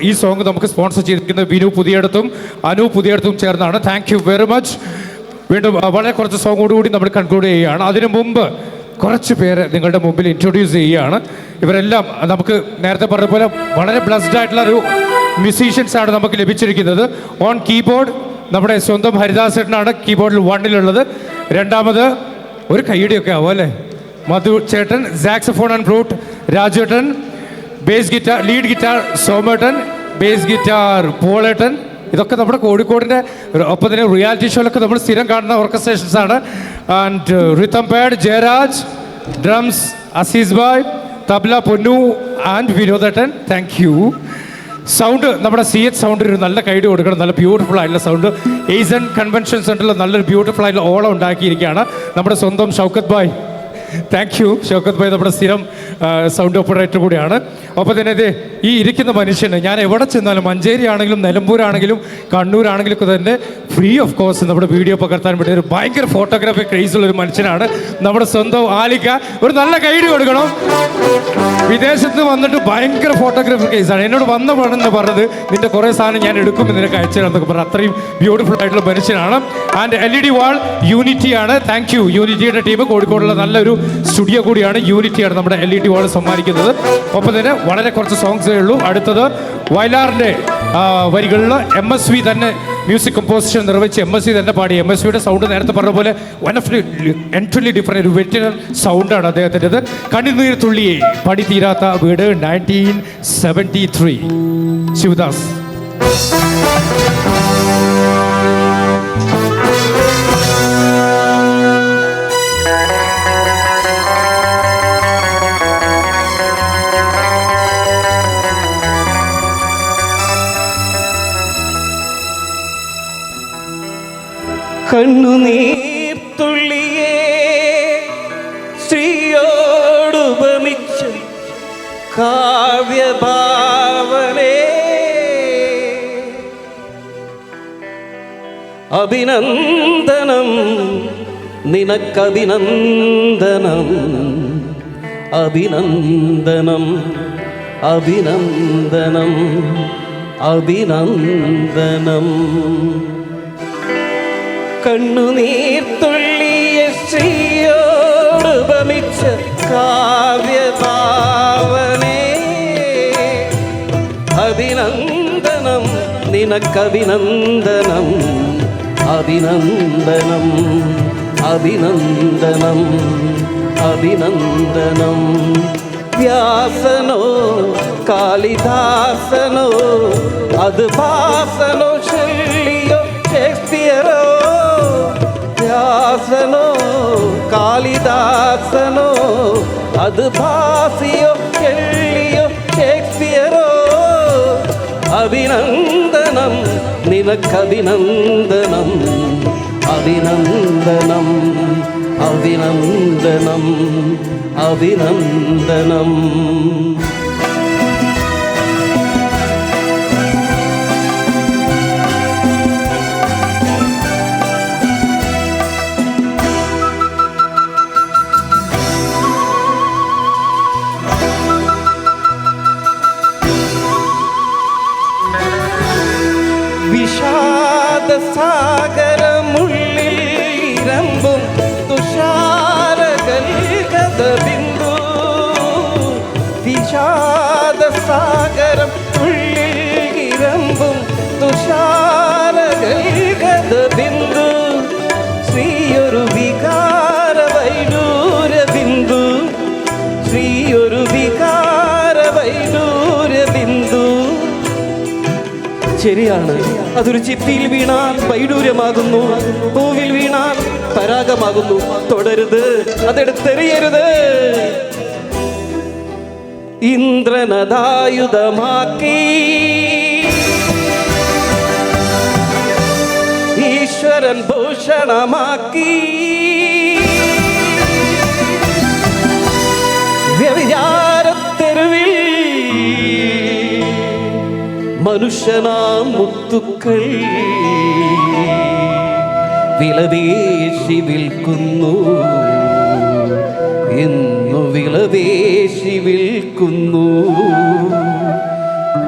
ഈ സോങ് നമുക്ക് സ്പോൺസർ ചെയ്തിരിക്കുന്നത് വിനു പുതിയടത്തും അനു പുതിയടത്തും ചേർന്നാണ്. താങ്ക് യു വെരി മച്ച് വീണ്ടും വളരെ കുറച്ച് സോങ്ങോട് കൂടി നമ്മൾ കൺക്ലൂഡ് ചെയ്യുകയാണ്. അതിനു മുമ്പ് കുറച്ച് പേരെ നിങ്ങളുടെ മുമ്പിൽ ഇൻട്രൊഡ്യൂസ് ചെയ്യുകയാണ്. ഇവരെല്ലാം നമുക്ക് നേരത്തെ പറഞ്ഞ പോലെ വളരെ ബ്ലസ്ഡ് ആയിട്ടുള്ള ഒരു മ്യൂസീഷ്യൻസ് ആണ് നമുക്ക് ലഭിച്ചിരിക്കുന്നത്. ഓൺ കീബോർഡ് നമ്മുടെ സ്വന്തം ഹരിദാസ് ചേട്ടനാണ് കീബോർഡിൽ വണ്ണിലുള്ളത് രണ്ടാമത് ഒരു കൈയടിയൊക്കെ ആവും അല്ലേ? മധു ചേട്ടൻ സാക്സഫോൺ ആൻഡ് ഫ്ലൂട്ട് രാജേട്ടൻ ബേസ് ഗിറ്റാർ ലീഡ് ഗിറ്റാർ സോമേട്ടൻ ബേസ് ഗിറ്റാർ പോളേട്ടൻ ഇതൊക്കെ നമ്മുടെ കോഴിക്കോടിന്റെ ഒപ്പം തന്നെ റിയാലിറ്റി ഷോയിലൊക്കെ നമ്മൾ സ്ഥിരം കാണുന്ന ഓർക്കസ്ട്രേഷൻസ് ആണ്. And pad Jayaraj drums Aziz bhai tabla Ponnu and വിനോദേട്ടൻ thank you sound നമ്മുടെ സി എച്ച് സൗണ്ടിന് നല്ല കൈഡ് കൊടുക്കണം. നല്ല ബ്യൂട്ടിഫുൾ ആയിട്ടുള്ള സൗണ്ട് ഏസൺ കൺവെൻഷൻ സെന്ററിൽ നല്ലൊരു ബ്യൂട്ടിഫുൾ ആയിട്ടുള്ള ഓളം ഉണ്ടാക്കിയിരിക്കുകയാണ്. നമ്മുടെ സ്വന്തം Shoukath bye thank you Shoukath bye നമ്മുടെ സ്ഥിരം സൗണ്ട് ഓപ്പറേറ്റർ കൂടിയാണ്. ഒപ്പം തന്നെ ഇത് ഈ ഇരിക്കുന്ന മനുഷ്യന് ഞാൻ എവിടെ ചെന്നാലും മഞ്ചേരി ആണെങ്കിലും നിലമ്പൂരാണെങ്കിലും കണ്ണൂരാണെങ്കിലും ഒക്കെ തന്നെ ഫ്രീ ഓഫ് കോസ്റ്റ് നമ്മുടെ വീഡിയോ പകർത്താൻ വേണ്ടി ഒരു ഭയങ്കര ഫോട്ടോഗ്രാഫി ക്രേസുള്ള ഒരു മനുഷ്യനാണ്. നമ്മുടെ സ്വന്തം ആലിക്ക ഒരു നല്ല ഗൈഡ് കൊടുക്കണം. വിദേശത്ത് വന്നിട്ട് ഭയങ്കര ഫോട്ടോഗ്രാഫി കേസാണ് എന്നോട് വന്ന പണെന്ന് പറഞ്ഞത് നിന്റെ കുറേ സാധനം ഞാൻ എടുക്കും നിനക്ക് അയച്ചു തരാമെന്നൊക്കെ പറഞ്ഞു അത്രയും ബ്യൂട്ടിഫുൾ ആയിട്ടുള്ള മനുഷ്യനാണ്. And L E D wall Unity ആണ്. താങ്ക് യു യൂണിറ്റിയുടെ ടീം കോഴിക്കോടുള്ള നല്ലൊരു സ്റ്റുഡിയോ കൂടിയാണ് യൂണിറ്റിയാണ് നമ്മുടെ എൽ ഇ ഡി വാൾ സമ്മാനിക്കുന്നത്. ഒപ്പം തന്നെ വളരെ കുറച്ച് സോങ്സേ ഉള്ളൂ. അടുത്തത് വയലാറിന്റെ വരികളിൽ എം എസ് വി തന്നെ മ്യൂസിക് കമ്പോസിഷൻ നിർവഹിച്ച് എം എസ് വി തന്നെ പാടി. എം എസ് വിയുടെ സൗണ്ട് നേരത്തെ പറഞ്ഞ പോലെ വൺ ഓഫ് എൻട്രലി ഡിഫറെന്റ് ഒരു വെറ്റിനൽ സൗണ്ടാണ് അദ്ദേഹത്തിന്റെത്. കണ്ണുനീർ തുള്ളിയെ പടി തീരാത്ത വീട് നയന്റീൻ സെവന്റി ത്രീ ശിവദാസ്. കണ്ണുനീർത്തുള്ളിയേ ശ്രീയോടുപമിച്ച് കാവ്യഭാവനേ അഭിനന്ദനം നിനക്കഭിനന്ദനം അഭിനന്ദനം അഭിനന്ദനം അഭിനന്ദനം. കണ്ണുനീർത്തുള്ളിയ ശ്രീയോടുപമിച്ച കാവ്യഭാവനേ അഭിനന്ദനം നിനക്കഭിനന്ദനം അഭിനന്ദനം അഭിനന്ദനം അഭിനന്ദനം. വ്യാസനോ കാളിദാസനോ അത് ഭാസനോ ശല്യോ കാളിദാസനോ അത് ഭാസിയോ ശല്യോ ഷേക്സ്പിയറോ അഭിനന്ദനം നിനക്കഭിനന്ദനം അഭിനന്ദനം അഭിനന്ദനം അഭിനന്ദനം വിഷാദ ബിന്ദു വിഷാദ സാഗരം ഉള്ളിൽ ഇരമ്പും തുഷാരകൾ ബിന്ദു ശ്രീയൊരു വികാര വൈഡൂര ബിന്ദു ശ്രീയൊരു വികാര വൈഡൂര ബിന്ദു ശരിയാണ്. അതൊരു ചിത്തിയിൽ വീണാൽ വൈഡൂര്യമാകുന്നു. പൂവിൽ വീണാൽ പരാഗമാകുന്നു തുടരുത്. അതെടുത്തെറിയരുത്. ഇന്ദ്രനദായുധമാക്കി. ഈശ്വരൻ ഭൂഷണമാക്കി. വ്യവിചാരത്തെരുവിൽ മനുഷ്യനാം മുത്തുക്കൾ. വിലപേശി വിൽക്കുന്നു. എന്നു വിളവേശി വിൽക്കുന്നു.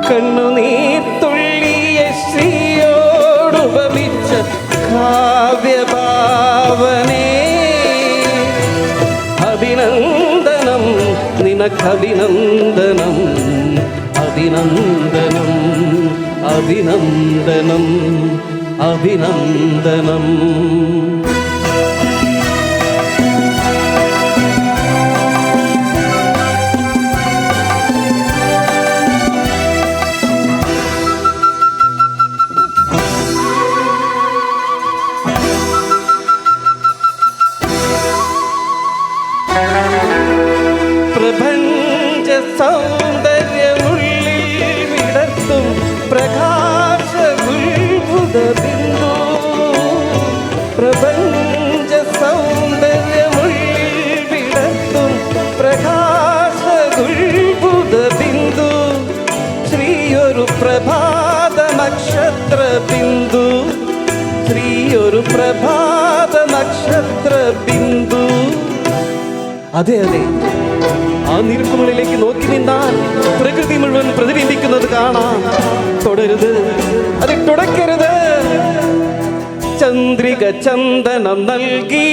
കണ്ണുനീർ തുള്ളിയ ശ്രീയോടുപമിച്ച കാവ്യഭാവനേ അഭിനന്ദനം നിനക്കഭിനന്ദനം അഭിനന്ദനം അഭിനന്ദനം. അഭിനന്ദനം പ്രഭാത നക്ഷത്ര ബിന്ദു ശ്രീയൊരു പ്രഭാത നക്ഷത്ര ബിന്ദു അതെ അതെ. ആ നിരുക്കുമുകളിലേക്ക് നോക്കി നിന്നാൽ പ്രകൃതി മുഴുവൻ പ്രതിബിംബിക്കുന്നത് കാണാം. തുടരുത്. അത് തുടക്കരുത്. ചന്ദ്രിക ചന്ദനം നൽകി.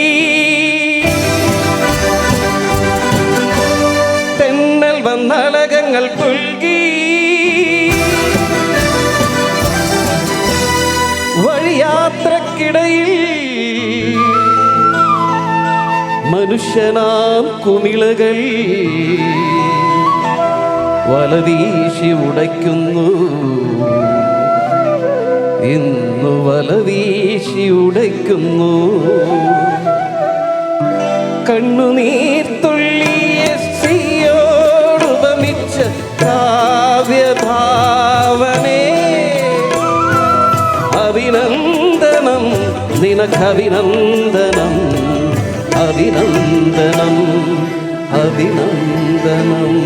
തെന്നൽ വന്നലകങ്ങൾ പുൽകി. മനുഷ്യനാം കുമിളകൾ വലവീശി ഉടയ്ക്കുന്നു. ഇന്നു വലവീശി ഉടയ്ക്കുന്നു. കണ്ണുനീർ തുള്ളിയ ശ്രീയോടുപമിച്ച കാവ്യഭാവനേ അഭിനന്ദനം നിനക്കഭിനന്ദനം. अभिनन्दनम् अभिनन्दनम्